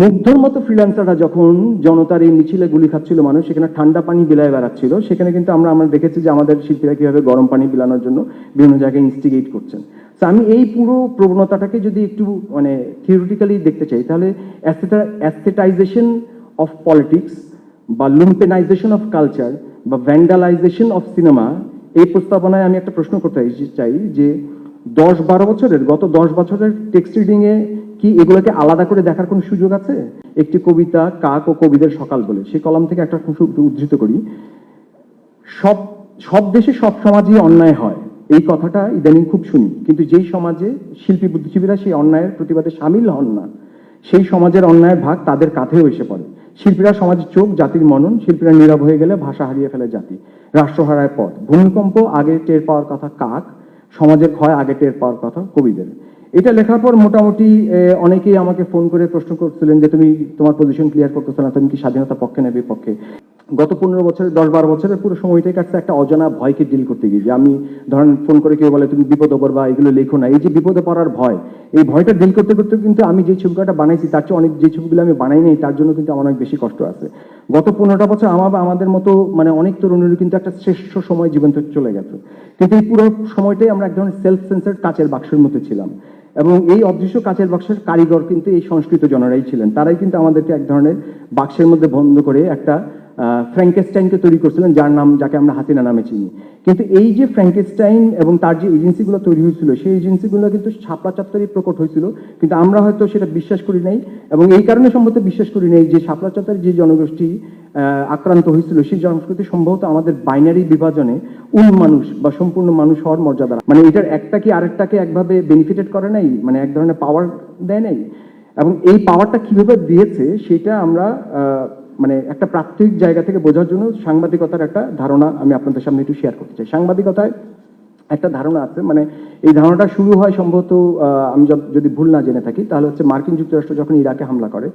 মুগ্ধর মতো ফ্রিল্যান্সাররা যখন জনতার এই মিছিলে গুলি খাচ্ছিল, মানুষ সেখানে ঠান্ডা পানি বিলায় বেড়াচ্ছিল, সেখানে কিন্তু আমরা আমরা দেখেছি যে আমাদের শিল্পীরা কীভাবে গরম পানি বিলানোর জন্য বিভিন্ন জায়গায় ইনস্টিগেট করছেন। তো আমি এই পুরো প্রবণতাটাকে যদি একটু মানে থিওরিটিক্যালি দেখতে চাই, তাহলে অ্যাস্থেটাইজেশন অফ পলিটিক্স বা লুম্পেনাইজেশন অফ কালচার বা ভ্যান্ডালাইজেশন অফ সিনেমা এই প্রস্তাবনায় আমি একটা প্রশ্ন করতে চাই যে দশ বারো বছরের, গত দশ বছরের টেক্সট রিডিং এ কি এগুলোকে আলাদা করে দেখার কোনো সুযোগ আছে? একটি কবিতা, কাক ও কবিদের সকাল বলে। সেই কলাম থেকে একটা উদ্ধৃত করি। সব সব দেশে সব সমাজেই অন্যায় হয়। এই কথাটা ইদানিং খুব শুনি। কিন্তু যেই সমাজে শিল্পী বুদ্ধিজীবীরা সেই অন্যায়ের প্রতিবাদে সামিল হন না, সেই সমাজের অন্যায়ের ভাগ তাদের কাঁধেও এসে পড়ে। শিল্পীরা সমাজের চোখ, জাতির মনন, শিল্পীরা নীরব হয়ে গেলে ভাষা হারিয়ে ফেলে জাতি। রাষ্ট্র হারায় পথ। ভূমিকম্প আগে টের পাওয়ার কথা কাক, সমাজের ক্ষয় আগে টের পাওয়ার কথা কবিদের। এটা লেখার পর মোটামুটি অনেকেই আমাকে ফোন করে প্রশ্ন করছিলেন যে তুমি তোমার পজিশন ক্লিয়ার করতেছো না, তুমি কি স্বাধীনতা পক্ষে না বিপক্ষে? গত পনেরো বছরের দশ বারো বছরের পুরো সময়টাই কাটছে একটা অজানা ভয়কে ডিল করতে গিয়ে, যে আমি ধরেন ফোন করে কেউ বলে, তুমি বিপদে পড়বা, এগুলো লেখো না। এই যে বিপদে পড়ার ভয়, এই ভয়টা ডিল করতে করতে কিন্তু আমি যে ছবিটা বানাইছি, তার চেয়ে অনেক, যে ছবিগুলো আমি বানাই নাই, তার জন্য কিন্তু আমার অনেক বেশি কষ্ট আছে। গত পনেরোটা বছর আমার আমাদের মতো মানে অনেক তরুণেরই কিন্তু একটা শ্রেষ্ঠ সময় জীবন চলে গেছে। কিন্তু এই পুরো সময়টাই আমরা এক ধরনের সেলফ সেন্সার কাচের বাক্সের মতো ছিলাম। এবং এই অদৃশ্য কাচের বাক্সের কারিগর কিন্তু এই সংস্কৃত জনরাই ছিলেন। তারাই কিন্তু আমাদেরকে এক ধরনের বাক্সের মধ্যে বন্ধ করে একটা ফ্র্যাঙ্কেস্টাইনকে তৈরি করছিলেন, যার নাম যাকে আমরা হাসিনা নামে চিনি। কিন্তু এই যে ফ্র্যাঙ্কেস্টাইন এবং তার যে এজেন্সিগুলো তৈরি হয়েছিল, সেই এজেন্সিগুলো কিন্তু ছাপড়া চাত্তরই প্রকট হয়েছিল। কিন্তু আমরা হয়তো সেটা বিশ্বাস করি নাই এবং এই কারণে সম্ভবত বিশ্বাস করি নাই যে শাপলা চাত্তার যে জনগোষ্ঠী আক্রান্ত হয়েছিল। সেই জনগোষ্ঠী সম্ভবত আমাদের বাইনারি বিভাজনে উল মানুষ বা সম্পূর্ণ মানুষ হওয়ার মর্যাদা মানে এটার একটা কি আরেকটাকে একভাবে বেনিফিটেড করে নাই? মানে এক ধরনের পাওয়ার দেয় নাই? এবং এই পাওয়ারটা কীভাবে দিয়েছে, সেটা আমরা মানে একটা প্রাত্যহিক জায়গা থেকে বোঝার জন্য সাংবাদিকতার একটা ধারণা আমি আপনাদের সামনে একটু শেয়ার করতে চাই। সাংবাদিকতায় একটা ধারণা আছে। মানে এই ধারণাটা শুরু হয় সম্ভবত আমি যদি ভুল না জেনে থাকি, তাহলে হচ্ছে মার্কিন যুক্তরাষ্ট্র যখন ইরাকে হামলা করে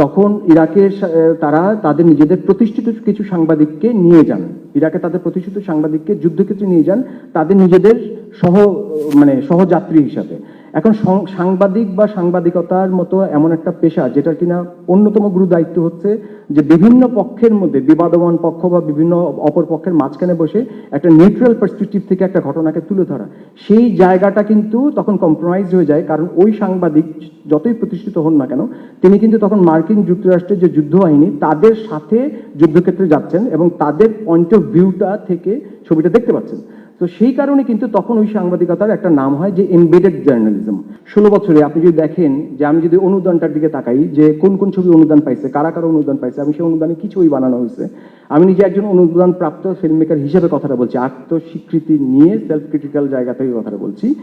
তখন ইরাকের তারা তাদের নিজেদের প্রতিষ্ঠিত কিছু সাংবাদিককে নিয়ে যান। ইরাকে তাদের প্রতিষ্ঠিত সাংবাদিককে যুদ্ধক্ষেত্রে নিয়ে যান। তাদের নিজেদের সহ মানে সহযাত্রী হিসাবে। এখন সাংবাদিক বা সাংবাদিকতার মতো এমন একটা পেশা যেটার কিনা অন্যতম গুরু দায়িত্ব হচ্ছে যে বিভিন্ন পক্ষের মধ্যে, বিবাদমান পক্ষ বা বিভিন্ন অপর পক্ষের মাঝখানে বসে একটা নিউট্রাল পার্সপেক্টিভ থেকে একটা ঘটনাকে তুলে ধরা। সেই জায়গাটা কিন্তু তখন কম্প্রোমাইজ হয়ে যায়, কারণ ওই সাংবাদিক যতই প্রতিষ্ঠিত হন না কেন, তিনি কিন্তু তখন মার্কিন যুক্তরাষ্ট্রের যে যুদ্ধ বাহিনী, তাদের সাথে যুদ্ধক্ষেত্রে যাচ্ছেন এবং তাদের পয়েন্ট অফ ভিউটা থেকে ছবিটা দেখতে পাচ্ছেন। তো সেই কারণে কিন্তু তখন ওই সাংবাদিকতার একটা নাম হয় যে এমবেডেড জার্নালিজম ষোলো বছরে আপনি যদি দেখেন যে আমি যদি অনুদানটার দিকে তাকাই যে কোন কোন ছবি অনুদান পাইছে, কারা কারও অনুদান পাইছে, আমি সেই অনুদানে কি ছবি বানানো হয়েছে। আমি নিজে একজন অনুদান প্রাপ্ত ফিল্ম মেকার হিসেবে কথাটা বলছি। আত্মস্বীকৃতি নিয়ে সেলফ ক্রিটিক্যাল জায়গা থেকে কথাটা বলছি।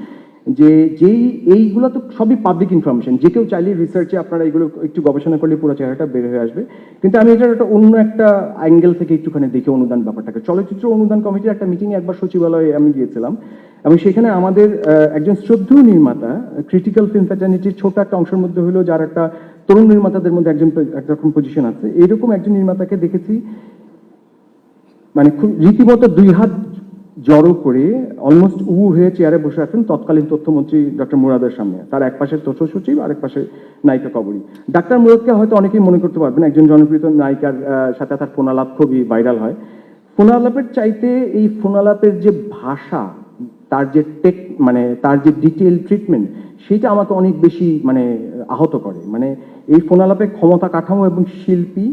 যে যেই এইগুলো তো সবই পাবলিক ইনফরমেশন যে কেউ চাইলে রিসার্চে আপনারা এগুলো একটু গবেষণা করলে পুরো চেহারাটা বের হয়ে আসবে। কিন্তু আমি এটার একটা অন্য একটা অ্যাঙ্গেল থেকে একটুখানি দেখে অনুদান ব্যাপারটাকে। চলচ্চিত্র অনুদান কমিটির একটা মিটিংয়ে একবার সচিবালয়ে আমি গিয়েছিলাম। এবং সেখানে আমাদের একজন শ্রদ্ধেয় নির্মাতা ক্রিটিক্যাল ফিল্ম ফ্যাটার্নিটির ছোট একটা অংশের মধ্যে হলো যার একটা তরুণ নির্মাতাদের মধ্যে একজন একরকম পজিশন আছে। এরকম একজন নির্মাতাকে দেখেছি মানে খুব রীতিমতো দুই হাত জড়ো করে অলমোস্ট উবু হয়ে চেয়ারে বসে আছেন তৎকালীন তথ্যমন্ত্রী ডক্টর মুরাদের সামনে। তার এক পাশে তথ্য সচিব আর এক পাশে নায়িকা কবরী। ডাক্তার মুরাদকে হয়তো অনেকেই মনে করতে পারবেন, একজন জনপ্রিয় নায়িকার সাথে তার ফোনালাপ খুবই ভাইরাল হয়। ফোনালাপের চাইতে এই ফোনালাপের যে ভাষা, তার যে টেক মানে তার যে ডিটেল ট্রিটমেন্ট সেটা আমাকে অনেক বেশি মানে আহত করে। মানে এই ফোনালাপে ক্ষমতা কাঠামো এবং শিল্পী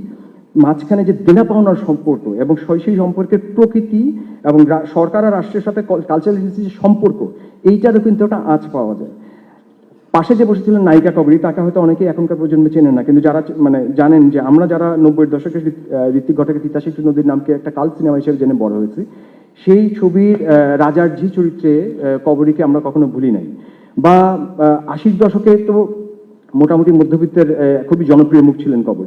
মাঝখানে যে দেনা পাওনার সম্পর্ক এবং সেই- সম্পর্কের প্রকৃতি এবং সরকার আর রাষ্ট্রের সাথে কালচারাল যে সম্পর্ক এইটারও কিন্তু একটা আঁচ পাওয়া যায়। পাশে যে বসেছিলেন নায়িকা কবরী তাকে হয়তো অনেকেই এখনকার প্রজন্মে চেনেন না কিন্তু যারা মানে জানেন যে আমরা যারা নব্বই আহ, ঋত্বিক ঘটকের একটু নদীর নামকে একটা কাল সিনেমা হিসেবে জেনে বড় হয়েছি সেই ছবির রাজার ঝি চরিত্রে কবরীকে আমরা কখনো ভুলি নাই। বা আশির দশকে তো মোটামুটি মধ্যবিত্তের খুবই জনপ্রিয় মুখ ছিলেন কবরী।